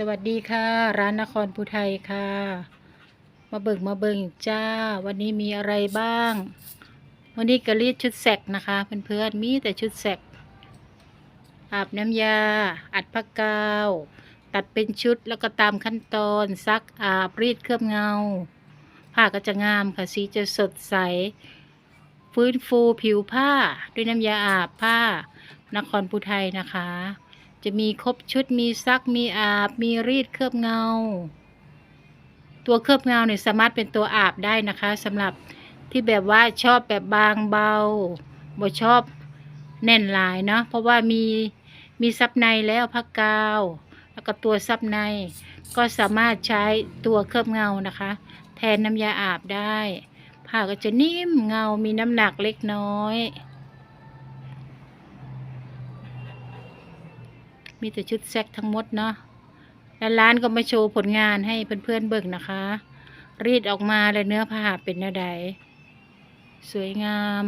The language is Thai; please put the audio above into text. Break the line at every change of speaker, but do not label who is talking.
สวัสดีค่ะ ร้านนครภูไทยค่ะ มาเบิ่งมาเบิ่งจ้า วันนี้มีอะไรบ้าง วันนี้กะรีดชุดแสกนะคะเพื่อนๆมีแต่ชุดแสกอาบน้ำยา อัดผ้ากาว ตัดเป็นชุดแล้วก็ตามขั้นตอน ซักอาบรีดเคลือบเงา ผ้าก็จะงามค่ะสีจะสดใส ฟื้นฟูผิวผ้าด้วยน้ำยาอาบผ้านครภูไทยนะคะ จะมีครบชุดมีซักมีอาบ มีรีดเคลือบเงา ตัวเคลือบเงาเนี่ยสามารถเป็นตัวอาบได้นะคะสำหรับที่แบบว่าชอบแบบบางเบาบ่ชอบแน่นหลายเนาะเพราะว่ามีมีซับในแล้วพักกาว แล้วก็ตัวซับใน ก็สามารถใช้ตัวเคลือบเงานะคะ แทนน้ำยาอาบได้ ผ้าก็จะนิ่มเงามีน้ำหนักเล็กน้อย มีแต่ชุดแซกทั้งหมดเนาะแล้วร้านก็มาโชว์ผลงานให้เพื่อนๆเบิ่งนะคะ รีดออกมาเลยเนื้อผ้าเป็นแนวใด สวยงาม